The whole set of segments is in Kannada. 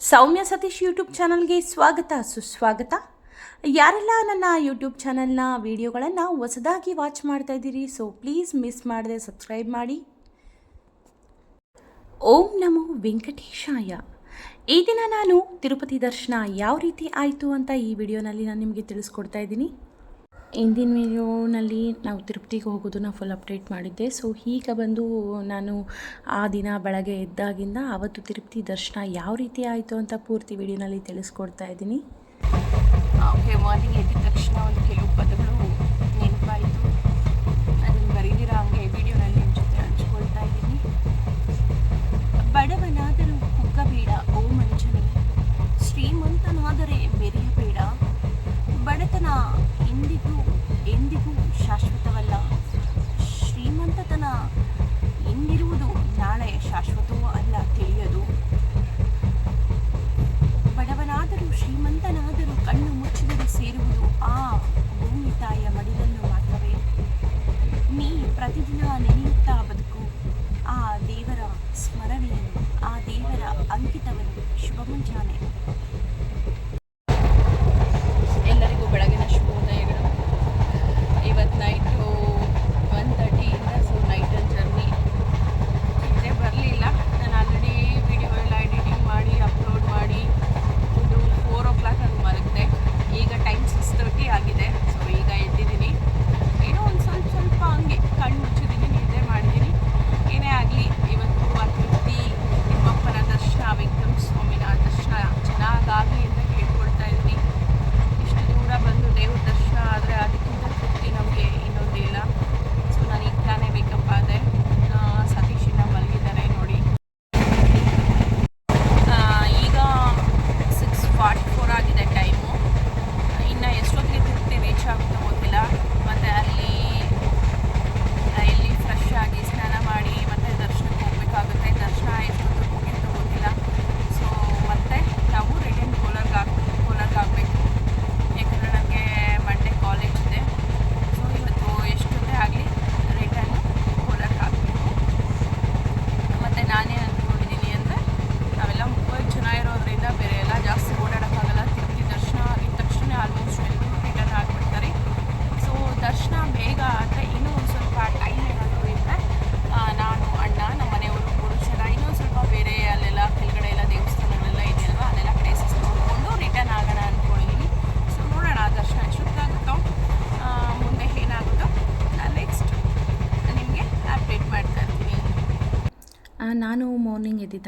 ಸೌಮ್ಯ ಸತೀಶ್ ಯೂಟ್ಯೂಬ್ ಚಾನಲ್ಗೆ ಸ್ವಾಗತ, ಸುಸ್ವಾಗತ. ಯಾರೆಲ್ಲ ನನ್ನ ಯೂಟ್ಯೂಬ್ ಚಾನಲ್ನ ವಿಡಿಯೋಗಳನ್ನು ಹೊಸದಾಗಿ ವಾಚ್ ಮಾಡ್ತಾ ಇದ್ದೀರಿ ಸೊ ಪ್ಲೀಸ್ ಮಿಸ್ ಮಾಡದೆ ಸಬ್ಸ್ಕ್ರೈಬ್ ಮಾಡಿ. ಓಂ ನಮೋ ವೆಂಕಟೇಶಾಯ. ಈ ದಿನ ನಾನು ತಿರುಪತಿ ದರ್ಶನ ಯಾವ ರೀತಿ ಆಯಿತು ಅಂತ ಈ ವಿಡಿಯೋನಲ್ಲಿ ನಾನು ನಿಮಗೆ ತಿಳಿಸ್ಕೊಡ್ತಾ ಇದ್ದೀನಿ. ಇಂದಿನ ವಿಡಿಯೋನಲ್ಲಿ ನಾವು ತಿರುಪತಿಗೆ ಹೋಗೋದನ್ನ ಫುಲ್ ಅಪ್ಡೇಟ್ ಮಾಡಿದ್ದೆ. ಸೊ ಈಗ ಬಂದು ನಾನು ಆ ದಿನ ಬೆಳಗ್ಗೆ ಎದ್ದಾಗಿಂದ ಆವತ್ತು ತಿರುಪತಿ ದರ್ಶನ ಯಾವ ರೀತಿ ಆಯಿತು ಅಂತ ಪೂರ್ತಿ ವಿಡಿಯೋನಲ್ಲಿ ತಿಳಿಸ್ಕೊಡ್ತಾ ಇದ್ದೀನಿ. ಓಕೆ ಮಾರ್ನಿಂಗ್ ಎದ್ದ ತಕ್ಷಣ ಒಂದು ಕೆಲವು ಪದಗಳು ಅಂಕಿತವನ್ನು ಶುಭ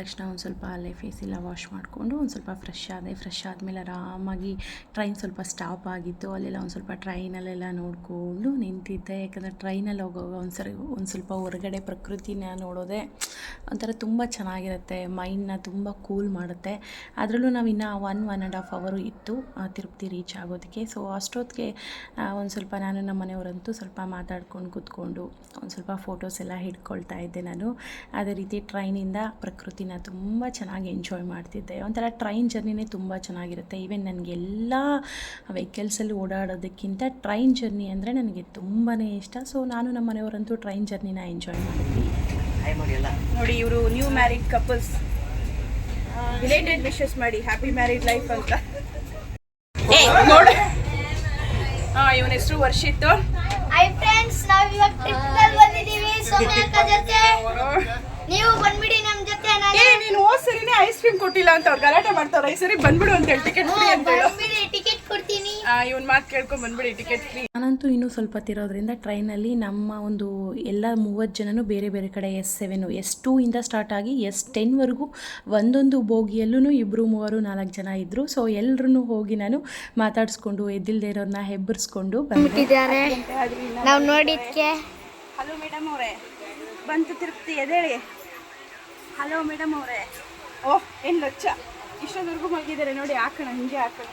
ತಕ್ಷಣ ಒಂದು ಸ್ವಲ್ಪ ಅಲ್ಲೇ ಫೇಸೆಲ್ಲ ವಾಶ್ ಮಾಡಿಕೊಂಡು ಒಂದು ಸ್ವಲ್ಪ ಫ್ರೆಶ್ ಆದೆ ಫ್ರೆಶ್ ಆದಮೇಲೆ ಆರಾಮಾಗಿ ಟ್ರೈನ್ ಸ್ವಲ್ಪ ಸ್ಟಾಪ್ ಆಗಿತ್ತು. ಅಲ್ಲೆಲ್ಲ ಒಂದು ಸ್ವಲ್ಪ ಟ್ರೈನಲ್ಲೆಲ್ಲ ನೋಡಿಕೊಂಡು ನಿಂತಿದ್ದೆ. ಯಾಕಂದರೆ ಟ್ರೈನಲ್ಲಿ ಹೋಗೋವಾಗ ಒಂದು ಸರಿ ಒಂದು ಸ್ವಲ್ಪ ಹೊರಗಡೆ ಪ್ರಕೃತಿನ ನೋಡೋದೆ ಒಂಥರ ತುಂಬ ಚೆನ್ನಾಗಿರುತ್ತೆ. ಮೈಂಡ್ನ ತುಂಬ ಕೂಲ್ ಮಾಡುತ್ತೆ. ಅದರಲ್ಲೂ ನಾವು ಇನ್ನು ಒನ್ ಒನ್ ಆ್ಯಂಡ್ ಹಾಫ್ ಅವರು ಇತ್ತು ತಿರುಪತಿ ರೀಚ್ ಆಗೋದಕ್ಕೆ. ಸೊ ಅಷ್ಟೊತ್ತಿಗೆ ಒಂದು ಸ್ವಲ್ಪ ನಾನು ನಮ್ಮ ಮನೆಯವರಂತೂ ಸ್ವಲ್ಪ ಮಾತಾಡ್ಕೊಂಡು ಕೂತ್ಕೊಂಡು ಒಂದು ಸ್ವಲ್ಪ ಫೋಟೋಸ್ ಎಲ್ಲ ಹಿಡ್ಕೊಳ್ತಾ ಇದ್ದೆ ನಾನು. ಅದೇ ರೀತಿ ಟ್ರೈನಿಂದ ಪ್ರಕೃತಿನ ತುಂಬ ಚೆನ್ನಾಗಿ ಎಂಜಾಯ್ ಮಾಡ್ತಿದ್ದೆ. ಒಂಥರ ಟ್ರೈನ್ ಜರ್ನಿನೇ ತುಂಬ ಚೆನ್ನಾಗಿರುತ್ತೆ. ಈವನ್ ನನಗೆಲ್ಲ ವೆಹಿಕಲ್ಸಲ್ಲಿ ಓಡಾಡೋದಕ್ಕಿಂತ ಟ್ರೈನ್ ಜರ್ನಿ ಅಂದರೆ ನನಗೆ ತುಂಬಾ ಇಷ್ಟ. ಸೊ ನಾನು ನಮ್ಮ ಮನೆಯವರಂತೂ ಟ್ರೈನ್ ಜರ್ನಿನ ಎಂಜಾಯ್ ಮಾಡಿದ್ವಿ ನೋಡಿ ಇವರು new married couples related wishes ಮಾಡಿ. ಹ್ಯಾಪಿ ಮ್ಯಾರಿಡ್ ಲೈಫ್ ಅಂತ. ನೋಡಿ. ನೋಡ ಇವನ ಹೆಸರು ವರ್ಷಿತ್ತು ಹೈ ಫ್ರೆಂಡ್ಸ್ ನಾವು ಇವಾಗ ಟ್ರಿಪ್ ಅಲ್ಲಿ ಬಂದಿದ್ದೀವಿ. ಸೌಮ್ಯ ಅಕ್ಕ ಜೊತೆ. ನೀವು ಬಂದ್ಬಿಡಿ ನಮ್ ಜೊತೆ ನಾನು ಏ ನೀನು ಹೋದ್ ಸರಿನೇ ಐಸ್ ಕ್ರೀಮ್ ಕೊಟ್ಟಿಲ್ಲ ಅಂತ ಅವ್ರು ಗಲಾಟೆ ಮಾಡ್ತಾರೆ. ಈ ಸರಿ ಬಂದ್ಬಿಡು ಅಂತ ಹೇಳಿ ಟಿಕೆಟ್ ಫ್ರೀ ಅಂತ ಹೇಳು. ಟಿಕೆಟ್ ಕೊಡ್ತೀನಿ. ಇವನ್ ಮಾತು ಕೇಳ್ಕೊಂಡ್ ಬಂದ್ಬಿಡಿ ಟಿಕೆಟ್ ಫ್ರೀ ನಾನಂತೂ ಇನ್ನೂ ಸ್ವಲ್ಪ ತಿರೋದ್ರಿಂದ ಟ್ರೈನಲ್ಲಿ ನಮ್ಮ ಒಂದು ಎಲ್ಲ ಮೂವತ್ತು ಜನನು ಬೇರೆ ಬೇರೆ ಕಡೆ ಎಸ್ ಸೆವೆನು ಎಸ್ ಟೂ ಇಂದ ಸ್ಟಾರ್ಟ್ ಆಗಿ ಎಸ್ ಟೆನ್ವರೆಗೂ ಒಂದೊಂದು ಬೋಗಿಯಲ್ಲೂ ಇಬ್ಬರು ಮೂವರು ನಾಲ್ಕು ಜನ ಇದ್ದರು ಸೊ ಎಲ್ಲರೂ ಹೋಗಿ ನಾನು ಮಾತಾಡಿಸ್ಕೊಂಡು ಎದ್ದಿಲ್ದೆ ಇರೋರನ್ನ ಹೆಬ್ಬರಿಸ್ಕೊಂಡು ಬಂದ್ಬಿಟ್ಟಿದ್ದಾರೆ ನಾವು ನೋಡಿದ್ಕೆ. ಹಲೋ ಮೇಡಮ್ ಅವರೇ ಬಂತು ತಿರುಪ್ತಿ ಎದೇಳಿ ಹಲೋ ಮೇಡಮ್ ಅವರೇ. ಓಹ್ ಏನ್ ಲಚ್ಚ. ಇಷ್ಟೊಂದವರೆಗೂ ಮಲಗಿದ್ದಾರೆ. ನೋಡಿ ಹಾಕೋಣ ಹಿಂಗೆ ಹಾಕೋಣ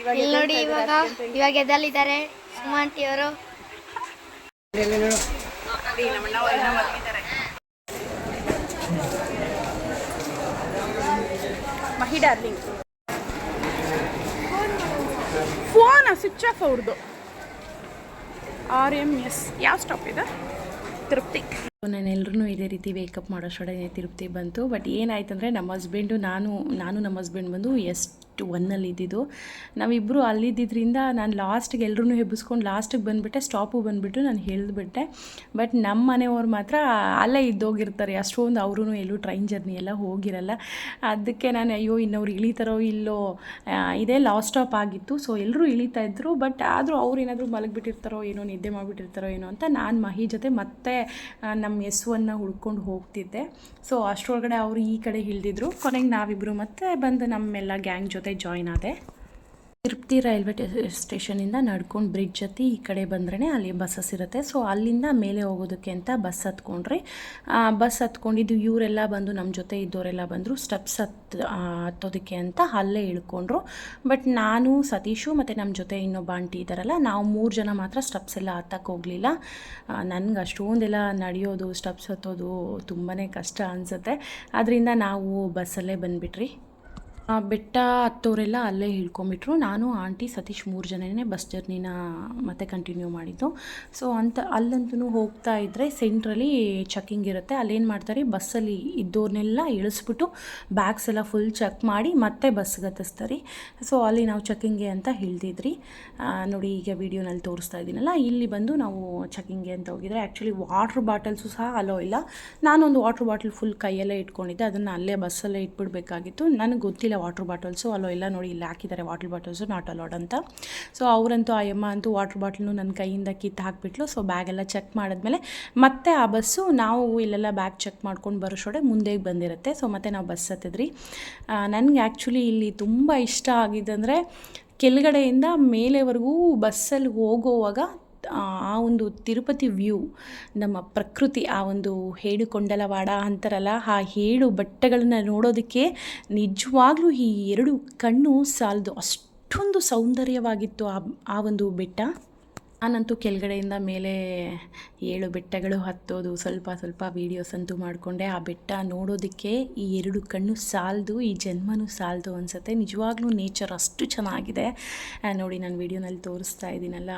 ಇವಾಗ ಇಲ್ಲಿ ನೋಡಿ ಇವಾಗ ಇವಾಗ ಎದಲ್ಲಿದ್ದಾರೆ ಸುಮಾಂಟಿ ಅವರು. Mahi darling phone switch off ಅವ್ರದ್ದು ಆರ್ ಎಂ ಎಸ್ ಯಾವ ಸ್ಟಾಪ್ ಇದೆ? ತಿರುಪ್ತಿ ನಾನು ಎಲ್ಲರೂ ಇದೇ ರೀತಿ ವೇಕಪ್ ಮಾಡೋಷ್ಟೊಳಗೆ ತಿರುಪ್ತಿ ಬಂತು. ಬಟ್ ಏನಾಯ್ತು ಅಂದರೆ ನಮ್ಮ ಹಸ್ಬೆಂಡು ನಾನು ನಾನು ನಮ್ಮ ಹಸ್ಬೆಂಡ್ ಬಂದು ಎಷ್ಟು ಒನ್ನಲ್ಲಿ ಇದ್ದಿದ್ದು. ನಾವಿಬ್ಬರು ಅಲ್ಲಿದ್ದಿದ್ದರಿಂದ ನಾನು ಲಾಸ್ಟಿಗೆ ಎಲ್ಲರೂ ಹೆಬ್ಬಿಸ್ಕೊಂಡು ಲಾಸ್ಟಿಗೆ ಬಂದುಬಿಟ್ಟೆ ಸ್ಟಾಪು ಬಂದುಬಿಟ್ಟು ನಾನು ಹೇಳಿದ್ಬಿಟ್ಟೆ ಬಟ್ ನಮ್ಮ ಮನೆಯವ್ರು ಮಾತ್ರ ಅಲ್ಲೇ ಇದ್ದೋಗಿರ್ತಾರೆ, ಅಷ್ಟೊಂದು ಅವರು ಎಲ್ಲೂ ಟ್ರೈನ್ ಜರ್ನಿ ಎಲ್ಲ ಹೋಗಿರಲ್ಲ. ಅದಕ್ಕೆ ನಾನು, ಅಯ್ಯೋ, ಇನ್ನವ್ರು ಇಳಿತಾರೋ ಇಲ್ಲೋ? ಇದೇ ಲಾಸ್ಟ್ ಸ್ಟಾಪ್ ಆಗಿತ್ತು. ಸೊ ಎಲ್ಲರೂ ಇಳಿತಾ ಇದ್ರು ಬಟ್ ಆದರೂ ಅವ್ರು ಏನಾದರೂ ಮಲಗಿಬಿಟ್ಟಿರ್ತಾರೋ ಏನೋ, ನಿದ್ದೆ ಮಾಡಿಬಿಟ್ಟಿರ್ತಾರೋ ಏನೋ ಅಂತ ನಾನು ಮಹಿ ಜೊತೆ ಮತ್ತೆ ನಮ್ಮ ಎಸ್ವನ್ನ ಹುಡ್ಕೊಂಡು ಹೋಗ್ತಿದ್ದೆ. ಸೊ ಅಷ್ಟರೊಳಗಡೆ ಅವರು ಈ ಕಡೆ ಇಳಿದಿದ್ರು. ಕೊನೆಗೆ ನಾವಿಬ್ಬರು ಮತ್ತೆ ಬಂದು ನಮ್ಮೆಲ್ಲ ಗ್ಯಾಂಗ್ ಜೊತೆ ಜಾಯ್ನ್ ಆದೆ. ತಿರುಪ್ತಿ ರೈಲ್ವೆ ಸ್ಟೇಷನಿಂದ ನಡ್ಕೊಂಡು ಬ್ರಿಡ್ಜ್ ಹತ್ತಿ ಈ ಕಡೆ ಬಂದ್ರೇ ಅಲ್ಲಿ ಬಸ್ಸಸ್ ಇರುತ್ತೆ. ಸೊ, ಅಲ್ಲಿಂದ ಮೇಲೆ ಹೋಗೋದಕ್ಕೆ ಅಂತ ಬಸ್ ಹತ್ಕೊಂಡ್ರಿ ಬಸ್ ಹತ್ಕೊಂಡಿದ್ದು ಇವರೆಲ್ಲ ಬಂದು ನಮ್ಮ ಜೊತೆ ಇದ್ದವರೆಲ್ಲ ಬಂದರು ಸ್ಟೆಪ್ಸ್ ಹತ್ ಹತ್ತೋದಕ್ಕೆ ಅಂತ ಅಲ್ಲೇ ಇಳ್ಕೊಂಡ್ರು. ಬಟ್ ನಾನು ಸತೀಶು ಮತ್ತು ನಮ್ಮ ಜೊತೆ ಇನ್ನೊಬ್ಬ ಆಂಟಿ ಇದ್ದಾರಲ್ಲ ನಾವು ಮೂರು ಜನ ಮಾತ್ರ ಸ್ಟೆಪ್ಸ್ ಎಲ್ಲ ಹತ್ತಕ್ಕೆ ಹೋಗಲಿಲ್ಲ. ನನಗೆ ಅಷ್ಟೊಂದೆಲ್ಲ ನಡೆಯೋದು ಸ್ಟೆಪ್ಸ್ ಹತ್ತೋದು ತುಂಬಾ ಕಷ್ಟ ಅನಿಸುತ್ತೆ. ಅದರಿಂದ ನಾವು ಬಸ್ಸಲ್ಲೇ ಬಂದುಬಿಟ್ರಿ. ಬೆಟ್ಟ ಹತ್ತೋರೆಲ್ಲ ಅಲ್ಲೇ ಇಳ್ಕೊಂಬಿಟ್ರು ನಾನು, ಆಂಟಿ, ಸತೀಶ್ ಮೂರು ಜನನೇ ಬಸ್ ಜರ್ನಿನ ಮತ್ತೆ ಕಂಟಿನ್ಯೂ ಮಾಡಿದ್ದು. ಸೊ ಅಂತ, ಅಲ್ಲಂತೂ ಹೋಗ್ತಾ ಇದ್ದರೆ ಸೆಂಟ್ರಲ್ಲಿ ಚೆಕಿಂಗ್ ಇರುತ್ತೆ. ಅಲ್ಲೇನು ಮಾಡ್ತಾರೆ ಬಸ್ಸಲ್ಲಿ ಇದ್ದವ್ರನ್ನೆಲ್ಲ ಇಳಿಸ್ಬಿಟ್ಟು ಬ್ಯಾಗ್ಸ್ ಎಲ್ಲ ಫುಲ್ ಚೆಕ್ ಮಾಡಿ ಮತ್ತೆ ಬಸ್ಗೆ ಹತ್ತಿಸ್ತಾರೆ. ಸೊ ಅಲ್ಲಿ ನಾವು ಚೆಕಿಂಗ್ಗೆ ಅಂತ ಹೇಳ್ದಿದ್ರಿ ನೋಡಿ, ಈಗ ವಿಡಿಯೋನಲ್ಲಿ ತೋರಿಸ್ತಾ ಇದ್ದೀನಲ್ಲ, ಇಲ್ಲಿ ಬಂದು ನಾವು ಚೆಕಿಂಗ್ಗೆ ಅಂತ ಹೋಗಿದ್ರೆ ಆ್ಯಕ್ಚುಲಿ ವಾಟ್ರ್ ಬಾಟಲ್ಸು ಸಹ ಅಲೋ ಇಲ್ಲ. ನಾನೊಂದು ವಾಟ್ರ್ ಬಾಟಲ್ ಫುಲ್ ಕೈಯಲ್ಲೇ ಇಟ್ಕೊಂಡಿದ್ದೆ. ಅದನ್ನು ಅಲ್ಲೇ ಬಸ್ಸಲ್ಲೇ ಇಟ್ಬಿಡ್ಬೇಕಾಗಿತ್ತು. ನನಗೆ ಗೊತ್ತಿಲ್ಲ ವಾಟ್ರ್ ಬಾಟಲ್ಸು ಅಲ್ಲೋ, ಇಲ್ಲ ನೋಡಿ, ಇಲ್ಲಿ ಹಾಕಿದ್ದಾರೆ ವಾಟ್ರ್ ಬಾಟಲ್ಸು ನಾಟ್ ಅಲೋಡ್ ಅಂತ. ಸೊ ಅವರಂತೂ, ಆ ಯಮ್ಮ ಅಂತೂ ವಾಟ್ರ್ ಬಾಟಲ್ನು ನನ್ನ ಕೈಯಿಂದ ಕಿತ್ತು ಹಾಕಿಬಿಟ್ಲು. ಸೊ ಬ್ಯಾಗೆಲ್ಲ ಚೆಕ್ ಮಾಡಿದ್ಮೇಲೆ ಮತ್ತೆ ಆ ಬಸ್ಸು ನಾವು ಇಲ್ಲೆಲ್ಲ ಬ್ಯಾಗ್ ಚೆಕ್ ಮಾಡ್ಕೊಂಡು ಬರೋಷ್ಟೊಡೆ ಮುಂದೆಗೆ ಬಂದಿರುತ್ತೆ. ಸೊ ಮತ್ತೆ ನಾವು ಬಸ್ ಹತ್ತಿದ್ರಿ ನನಗೆ ಆ್ಯಕ್ಚುಲಿ ಇಲ್ಲಿ ತುಂಬ ಇಷ್ಟ ಆಗಿದ್ದಂದರೆ ಕೆಳಗಡೆಯಿಂದ ಮೇಲೆವರೆಗೂ ಬಸ್ಸಲ್ಲಿ ಹೋಗೋವಾಗ ಆ ಒಂದು ತಿರುಪತಿ ವ್ಯೂ, ನಮ್ಮ ಪ್ರಕೃತಿ, ಆ ಒಂದು ಹೇಳು ಕೊಂಡಲವಾಡ ಅಂತಾರಲ್ಲ, ಆ ಹೇಳು ಬಟ್ಟೆಗಳನ್ನು ನೋಡೋದಕ್ಕೆ ನಿಜವಾಗ್ಲೂ ಈ ಎರಡು ಕಣ್ಣು ಸಾಲದು. ಅಷ್ಟೊಂದು ಸೌಂದರ್ಯವಾಗಿತ್ತು ಆ ಆ ಒಂದು ಬೆಟ್ಟ. ನಾನಂತೂ ಕೆಳಗಡೆಯಿಂದ ಮೇಲೆ ಏಳು ಬೆಟ್ಟಗಳು ಹತ್ತೋದು, ಸ್ವಲ್ಪ ಸ್ವಲ್ಪ ವೀಡಿಯೋಸ್ ಅಂತೂ ಮಾಡಿಕೊಂಡೆ. ಆ ಬೆಟ್ಟ ನೋಡೋದಕ್ಕೆ ಈ ಎರಡು ಕಣ್ಣು ಸಾಲದು, ಈ ಜನ್ಮನೂ ಸಾಲದು ಅನಿಸುತ್ತೆ. ನಿಜವಾಗ್ಲೂ ನೇಚರ್ ಅಷ್ಟು ಚೆನ್ನಾಗಿದೆ. ನೋಡಿ, ನಾನು ವೀಡಿಯೋನಲ್ಲಿ ತೋರಿಸ್ತಾ ಇದ್ದೀನಲ್ಲ.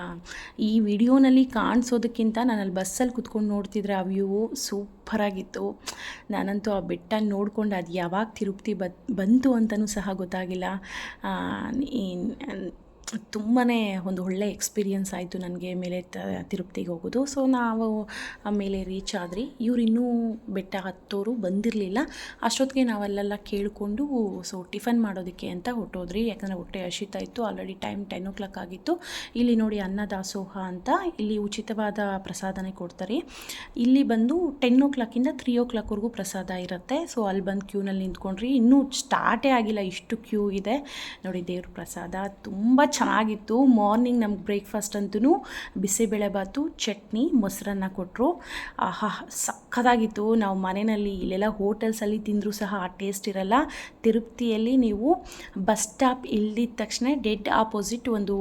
ಈ ವಿಡಿಯೋನಲ್ಲಿ ಕಾಣಿಸೋದಕ್ಕಿಂತ ನಾನು ಅಲ್ಲಿ ಬಸ್ಸಲ್ಲಿ ಕುತ್ಕೊಂಡು ನೋಡ್ತಿದ್ರೆ ಆ ವ್ಯೂ ಸೂಪರಾಗಿತ್ತು. ನಾನಂತೂ ಆ ಬೆಟ್ಟ ನೋಡ್ಕೊಂಡು ಅದು ಯಾವಾಗ ತಿರುಪ್ತಿ ಬತ್, ಬಂತು ಅಂತಲೂ ಸಹ ಗೊತ್ತಾಗಿಲ್ಲ. ತುಂಬಾ ಒಂದು ಒಳ್ಳೆ ಎಕ್ಸ್ಪೀರಿಯನ್ಸ್ ಆಯಿತು ನನಗೆ ಮೇಲೆ ತಿರುಪ್ತಿಗೆ ಹೋಗೋದು. ಸೊ ನಾವು ಆಮೇಲೆ ರೀಚ್ ಆದ್ರಿ. ಇವ್ರು ಇನ್ನೂ ಬೆಟ್ಟ ಹತ್ತೋರು ಬಂದಿರಲಿಲ್ಲ. ಅಷ್ಟೊತ್ತಿಗೆ ನಾವಲ್ಲೆಲ್ಲ ಕೇಳಿಕೊಂಡು ಸೊ ಟಿಫನ್ ಮಾಡೋದಕ್ಕೆ ಅಂತ ಹೊಟ್ಟೋದ್ರಿ ಯಾಕಂದರೆ ಹೊಟ್ಟೆ ಹಸಿತಾ ಇತ್ತು. Already time ten o'clock ಆಗಿತ್ತು. ಇಲ್ಲಿ ನೋಡಿ ಅನ್ನದಾಸೋಹ ಅಂತ ಇಲ್ಲಿ ಉಚಿತವಾದ ಪ್ರಸಾದನೇ ಕೊಡ್ತಾರೆ. ಇಲ್ಲಿ ಬಂದು ಟೆನ್ ಓ ಕ್ಲಾಕಿಂದ ತ್ರೀ ಓ ಕ್ಲಾಕ್ವರೆಗೂ ಪ್ರಸಾದ ಇರುತ್ತೆ. ಸೊ ಅಲ್ಲಿ ಬಂದು ಕ್ಯೂನಲ್ಲಿ ನಿಂತ್ಕೊಂಡ್ರಿ. ಇನ್ನೂ ಸ್ಟಾರ್ಟೇ ಆಗಿಲ್ಲ. ಇಷ್ಟು ಕ್ಯೂ ಇದೆ. ನೋಡಿ ದೇವ್ರ ಪ್ರಸಾದ. ತುಂಬ ಚೆನ್ನಾಗಿತ್ತು. ಮಾರ್ನಿಂಗ್ ನಮ್ಗೆ ಬ್ರೇಕ್ಫಾಸ್ಟ್ ಅಂತೂ ಬಿಸಿಬೇಳೆಬಾತು ಚಟ್ನಿ, ಮೊಸರನ್ನ ಕೊಟ್ಟರು ಆಹಾ ಸಕ್ಕತ್ತಾಗಿತ್ತು ನಾವು ಮನೆಯಲ್ಲಿ ಇಲ್ಲೆಲ್ಲ ಹೋಟೆಲ್ಸಲ್ಲಿ ತಿಂದರೂ ಸಹ ಆ ಟೇಸ್ಟ್ ಇರಲ್ಲ. ತಿರುಪತಿಯಲ್ಲಿ ನೀವು ಬಸ್ ಸ್ಟಾಪ್ ಇಳಿದ ತಕ್ಷಣ ಡೆಡ್ ಆಪೋಸಿಟ್ ಒಂದು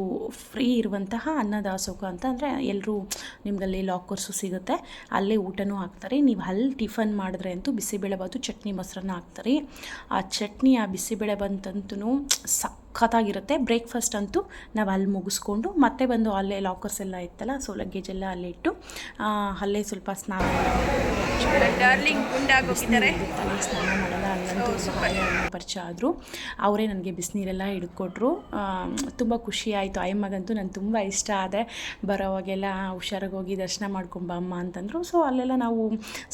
ಫ್ರೀ ಇರುವಂತಹ ಅನ್ನದಾಸೋಹ ಅಂತ ಅಂದರೆ ಎಲ್ಲರೂ ನಿಮ್ಗಲ್ಲಿ ಲಾಕರ್ಸು ಸಿಗುತ್ತೆ. ಅಲ್ಲೇ ಊಟನೂ ಹಾಕ್ತಾರೆ. ನೀವು ಅಲ್ಲಿ ಟಿಫನ್ ಮಾಡಿದ್ರೆ ಅಂತೂ ಬಿಸಿಬೇಳೆಬಾತು ಚಟ್ನಿ, ಮೊಸರನ್ನ ಹಾಕ್ತಾರೆ. ಆ ಚಟ್ನಿ ಆ ಬಿಸಿಬೇಳೆ ಬಂತಂತೂ ಸಖತ್ತಾಗಿರುತ್ತೆ ಬ್ರೇಕ್ಫಾಸ್ಟ್ ಅಂತೂ ನಾವು ಅಲ್ಲಿ ಮುಗಿಸ್ಕೊಂಡು ಮತ್ತೆ ಬಂದು ಅಲ್ಲೇ ಲಾಕರ್ಸ್ ಎಲ್ಲ ಇತ್ತಲ್ಲ ಸೊ ಲಗೇಜ್ ಎಲ್ಲ ಅಲ್ಲೇ ಇಟ್ಟು ಅಲ್ಲೇ ಸ್ವಲ್ಪ ಸ್ನಾನ ಸ್ನಾನ ಮಾಡಲ್ಲ ಅಲ್ಲಂತೂ ಪರಿಚಯ ಆದರು. ಅವರೇ ನನಗೆ ಬಿಸಿನೀರೆಲ್ಲ ಹಿಡ್ಕೊಟ್ರು. ತುಂಬ ಖುಷಿ ಆಯಿತು. ಅಯ್ಯಮ್ಮಗಂತೂ ನಾನು ತುಂಬ ಇಷ್ಟ ಆದೆ. ಬರೋವಾಗೆಲ್ಲ ಹುಷಾರಾಗಿ ಹೋಗಿ ದರ್ಶನ ಮಾಡ್ಕೊಂಬ ಅಮ್ಮ ಅಂತಂದರು. ಸೊ ಅಲ್ಲೆಲ್ಲ ನಾವು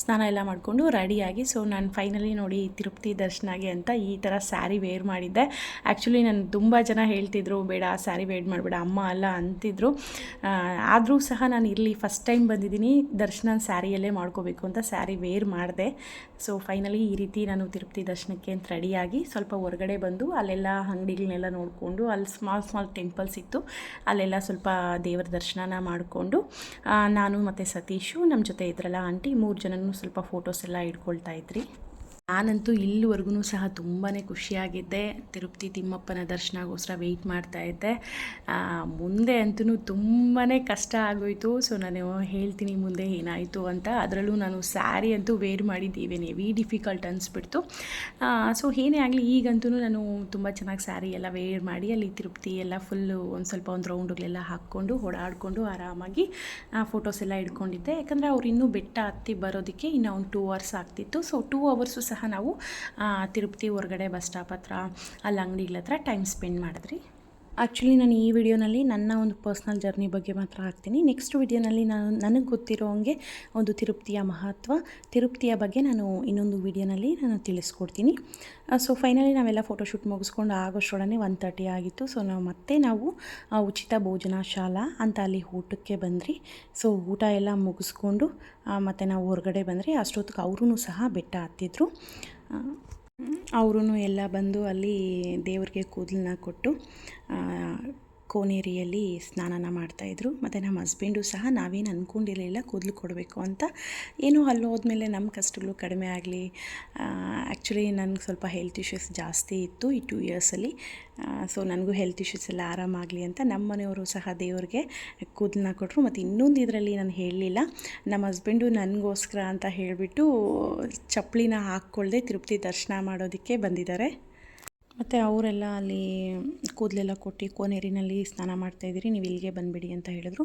ಸ್ನಾನ ಎಲ್ಲ ಮಾಡಿಕೊಂಡು ರೆಡಿಯಾಗಿ ಸೊ ನಾನು ಫೈನಲಿ ನೋಡಿ ತಿರುಪತಿ ದರ್ಶನಗೆ ಅಂತ ಈ ಥರ ಸ್ಯಾರಿ ವೇರ್ ಮಾಡಿದ್ದೆ. ಆ್ಯಕ್ಚುಲಿ ನಾನು ತುಂಬ ಜನ ಹೇಳ್ತಿದ್ರು, ಬೇಡ, ಸ್ಯಾರಿ ವೇರ್ ಮಾಡಬೇಡ, ಅಮ್ಮ ಅಲ್ಲ ಅಂತಿದ್ರು. ಆದರೂ ಸಹ ನಾನು ಇಲ್ಲಿ ಫಸ್ಟ್ ಟೈಮ್ ಬಂದಿದ್ದೀನಿ ದರ್ಶನ ಸ್ಯಾರಿಯಲ್ಲೇ ಮಾಡ್ಕೋಬೇಕು ಅಂತ ಸ್ಯಾರಿ ವೇರ್ ಮಾಡಿದೆ. ಸೊ ಫೈನಲಿ ಈ ರೀತಿ ನಾನು ತಿರುಪತಿ ದರ್ಶನಕ್ಕೆ ಅಂತ ರೆಡಿಯಾಗಿ ಸ್ವಲ್ಪ ಹೊರಗಡೆ ಬಂದು, ಅಲ್ಲೆಲ್ಲ ಅಂಗಡಿಗಳನ್ನೆಲ್ಲ ನೋಡಿಕೊಂಡು, ಅಲ್ಲಿ ಸ್ಮಾಲ್ ಸ್ಮಾಲ್ ಟೆಂಪಲ್ಸ್ ಇತ್ತು, ಅಲ್ಲೆಲ್ಲ ಸ್ವಲ್ಪ ದೇವರ ದರ್ಶನನ ಮಾಡಿಕೊಂಡು ನಾನು ಮತ್ತು ಸತೀಶು ನಮ್ಮ ಜೊತೆ ಇದ್ರಲ್ಲ ಆಂಟಿ, ಮೂರು ಜನನೂ ಸ್ವಲ್ಪ ಫೋಟೋಸ್ ಎಲ್ಲ ಇಟ್ಕೊಳ್ತಾ ಇದ್ರಿ. ನಾನಂತೂ ಇಲ್ಲಿವರೆಗೂ ಸಹ ತುಂಬಾ ಖುಷಿಯಾಗಿದ್ದೆ. ತಿರುಪತಿ ತಿಮ್ಮಪ್ಪನ ದರ್ಶನಗೋಸ್ಕರ ವೆಯ್ಟ್ ಮಾಡ್ತಾ ಇದ್ದೆ. ಮುಂದೆ ಅಂತೂ ತುಂಬಾ ಕಷ್ಟ ಆಗೋಯಿತು. ಸೊ ನಾನು ಹೇಳ್ತೀನಿ ಮುಂದೆ ಏನಾಯಿತು ಅಂತ. ಅದರಲ್ಲೂ ನಾನು ಸ್ಯಾರಿ ಅಂತೂ ವೇರ್ ಮಾಡಿದ್ದೀವಿ. V difficult ಅನಿಸ್ಬಿಡ್ತು. ಸೊ ಏನೇ ಆಗಲಿ ಈಗಂತೂ ನಾನು ತುಂಬ ಚೆನ್ನಾಗಿ ಸ್ಯಾರಿ ಎಲ್ಲ ವೇರ್ ಮಾಡಿ, ಅಲ್ಲಿ ತಿರುಪತಿ ಎಲ್ಲ ಫುಲ್ಲು ಒಂದು ಸ್ವಲ್ಪ ಒಂದು ರೌಂಡ್ಗಳೆಲ್ಲ ಹಾಕ್ಕೊಂಡು, ಓಡಾಡಿಕೊಂಡು ಆರಾಮಾಗಿ ಫೋಟೋಸ್ ಎಲ್ಲ ಇಟ್ಕೊಂಡಿದ್ದೆ. ಯಾಕಂದರೆ ಅವ್ರು ಇನ್ನೂ ಬೆಟ್ಟ ಹತ್ತಿ ಬರೋದಕ್ಕೆ ಇನ್ನು ಒಂದು ಟೂ ಅವರ್ಸ್ ಆಗ್ತಿತ್ತು. ಸೊ ಟೂ ಅವರ್ಸು ಸಹ ನಾವು ತಿರುಪತಿ ಹೊರಗಡೆ ಬಸ್ ಸ್ಟಾಪ್ ಹತ್ರ ಅಲ್ಲಿ ಅಂಗಡಿಗಳ ಹತ್ರ ಟೈಮ್ ಸ್ಪೆಂಡ್ ಮಾಡಿದ್ರಿ? ಆ್ಯಕ್ಚುಲಿ ನಾನು ಈ ವಿಡಿಯೋನಲ್ಲಿ ನನ್ನ ಒಂದು ಪರ್ಸ್ನಲ್ ಜರ್ನಿ ಬಗ್ಗೆ ಮಾತ್ರ ಹಾಕ್ತೀನಿ. ನೆಕ್ಸ್ಟ್ ವಿಡಿಯೋನಲ್ಲಿ ನಾನು ನನಗೆ ಗೊತ್ತಿರೋ ಹಂಗೆ ಒಂದು ತಿರುಪ್ತಿಯ ಮಹತ್ವ, ತಿರುಪ್ತಿಯ ಬಗ್ಗೆ ನಾನು ಇನ್ನೊಂದು ವಿಡಿಯೋನಲ್ಲಿ ನಾನು ತಿಳಿಸ್ಕೊಡ್ತೀನಿ. ಸೊ ಫೈನಲಿ ನಾವೆಲ್ಲ ಫೋಟೋಶೂಟ್ ಮುಗಿಸ್ಕೊಂಡು ಆಗೋಷ್ಟೊಡನೆ ಒನ್ ತರ್ಟಿ ಆಗಿತ್ತು. ಸೊ ನಾವು ಮತ್ತೆ ನಾವು ಉಚಿತ ಭೋಜನ ಶಾಲಾ ಅಂತ ಅಲ್ಲಿ ಊಟಕ್ಕೆ ಬಂದ್ರಿ. ಸೊ ಊಟ ಎಲ್ಲ ಮುಗಿಸ್ಕೊಂಡು ಮತ್ತು ನಾವು ಹೊರಗಡೆ ಬಂದರೆ. ಅಷ್ಟೊತ್ತಿಗೆ ಅವ್ರೂ ಸಹ ಬೆಟ್ಟ ಹತ್ತಿದ್ರು. ಅವರು ಎಲ್ಲ ಬಂದು ಅಲ್ಲಿ ದೇವ್ರಿಗೆ ಕೂದಲನ್ನ ಕೊಟ್ಟು ಕೋನೇರಿಯಲ್ಲಿ ಸ್ನಾನನ ಮಾಡ್ತಾಯಿದ್ರು ಮತ್ತು ನಮ್ಮ ಹಸ್ಬೆಂಡು ಸಹ ನಾವೇನು ಅಂದ್ಕೊಂಡಿರಲಿಲ್ಲ ಕೂದಲು ಕೊಡಬೇಕು ಅಂತ ಏನೋ ಅಲ್ಲಿ ಹೋದ್ಮೇಲೆ ನಮ್ಮ ಕಷ್ಟಗಳು ಕಡಿಮೆ ಆಗಲಿ. ಆ್ಯಕ್ಚುಲಿ ನನಗೆ ಸ್ವಲ್ಪ ಹೆಲ್ತ್ ಇಶ್ಯೂಸ್ ಜಾಸ್ತಿ ಇತ್ತು ಈ ಟೂ ಇಯರ್ಸಲ್ಲಿ ಸೊ ನನಗೂ ಹೆಲ್ತ್ ಇಶ್ಯೂಸ್ ಎಲ್ಲ ಆರಾಮಾಗಲಿ ಅಂತ ನಮ್ಮ ಮನೆಯವರು ಸಹ ದೇವ್ರಿಗೆ ಕೂದಲನ್ನ ಕೊಟ್ಟರು ಮತ್ತು ಇನ್ನೊಂದು ಇದರಲ್ಲಿ ನಾನು ಹೇಳಲಿಲ್ಲ, ನಮ್ಮ ಹಸ್ಬೆಂಡು ನನಗೋಸ್ಕರ ಅಂತ ಹೇಳಿಬಿಟ್ಟು ಚಪ್ಪಲಿನ ಹಾಕ್ಕೊಳ್ಳದೆ ತಿರುಪತಿ ದರ್ಶನ ಮಾಡೋದಕ್ಕೆ ಬಂದಿದ್ದಾರೆ. ಮತ್ತು ಅವರೆಲ್ಲ ಅಲ್ಲಿ ಕೂದಲೆಲ್ಲ ಕೊಟ್ಟು ಕೋನೇರಿನಲ್ಲಿ ಸ್ನಾನ ಮಾಡ್ತಾಯಿದ್ದೀರಿ ನೀವು ಇಲ್ಲಿಗೆ ಬಂದುಬಿಡಿ ಅಂತ ಹೇಳಿದ್ರು.